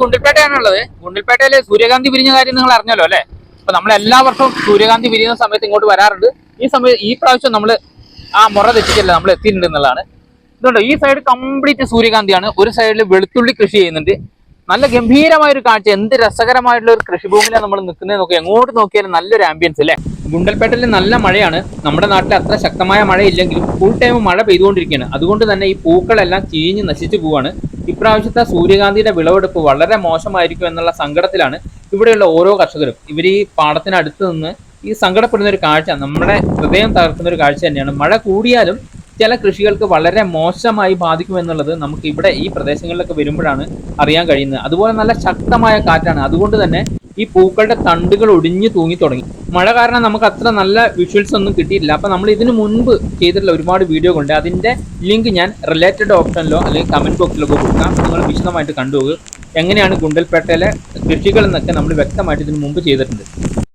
ഗുണ്ടിൽപേട്ടയാണുള്ളത്. ഗുണ്ടിൽപേട്ടയിലെ സൂര്യകാന്തി പിരിഞ്ഞ കാര്യം നിങ്ങൾ അറിഞ്ഞല്ലോ അല്ലെ? അപ്പൊ നമ്മൾ എല്ലാ വർഷവും സൂര്യകാന്തി പിരിയുന്ന സമയത്ത് ഇങ്ങോട്ട് വരാറുണ്ട്. ഈ സമയം ഈ പ്രാവശ്യം നമ്മൾ ആ മുറ തെറ്റിച്ചല്ല നമ്മൾ എത്തിയിട്ടുണ്ട് എന്നുള്ളതാണ്. ഇതുകൊണ്ട് ഈ സൈഡ് കംപ്ലീറ്റ് സൂര്യകാന്തിയാണ്. ഒരു സൈഡിൽ വെളുത്തുള്ളി കൃഷി ചെയ്യുന്നുണ്ട്. നല്ല ഗംഭീരമായ ഒരു കാഴ്ച. എന്ത് രസകരമായിട്ടുള്ള ഒരു കൃഷിഭൂമിയിലാണ് നമ്മൾ നിൽക്കുന്നത് നോക്കി എങ്ങോട്ട് നോക്കിയാലും നല്ലൊരു ആംബിയൻസ് അല്ലേ? ഗുണ്ടൽപേട്ടയിൽ നല്ല മഴയാണ്. നമ്മുടെ നാട്ടിൽ അത്ര ശക്തമായ മഴയില്ലെങ്കിലും ഫുൾ ടൈം മഴ പെയ്തുകൊണ്ടിരിക്കുകയാണ്. അതുകൊണ്ട് തന്നെ ഈ പൂക്കളെല്ലാം ചീഞ്ഞ് നശിച്ചു പോവാണ്. ഇപ്രാവശ്യത്തെ സൂര്യകാന്തിയുടെ വിളവെടുപ്പ് വളരെ മോശമായിരിക്കും എന്നുള്ള സങ്കടത്തിലാണ് ഇവിടെയുള്ള ഓരോ കർഷകരും. ഇവർ ഈ പാടത്തിനടുത്ത് നിന്ന് ഈ സങ്കടപ്പെടുന്ന ഒരു കാഴ്ച നമ്മുടെ ഹൃദയം തകർക്കുന്ന ഒരു കാഴ്ച തന്നെയാണ്. മഴ കൂടിയാലും ചില കൃഷികൾക്ക് വളരെ മോശമായി ബാധിക്കും എന്നുള്ളത് നമുക്ക് ഇവിടെ ഈ പ്രദേശങ്ങളിലൊക്കെ വരുമ്പോഴാണ് അറിയാൻ കഴിയുന്നത്. അതുപോലെ നല്ല ശക്തമായ കാറ്റാണ്. അതുകൊണ്ട് തന്നെ ഈ പൂക്കളുടെ തണ്ടുകൾ ഒടിഞ്ഞു തൂങ്ങി തുടങ്ങി. മഴ കാരണം നമുക്ക് അത്ര നല്ല വിഷ്വൽസ് ഒന്നും കിട്ടിയിട്ടില്ല. അപ്പൊ നമ്മൾ ഇതിനു മുൻപ് ചെയ്തിട്ടുള്ള ഒരുപാട് വീഡിയോ കൊണ്ട് അതിന്റെ ലിങ്ക് ഞാൻ റിലേറ്റഡ് ഓപ്ഷനിലോ അല്ലെങ്കിൽ കമന്റ് ബോക്സിലൊക്കെ കൊടുക്കാം. നിങ്ങൾ വിശദമായിട്ട് കണ്ടുപോകുക എങ്ങനെയാണ് ഗുണ്ടൽപേട്ടയിലെ കൃഷികൾ എന്നൊക്കെ നമ്മൾ വ്യക്തമായിട്ട് ഇതിനു മുമ്പ് ചെയ്തിട്ടുണ്ട്.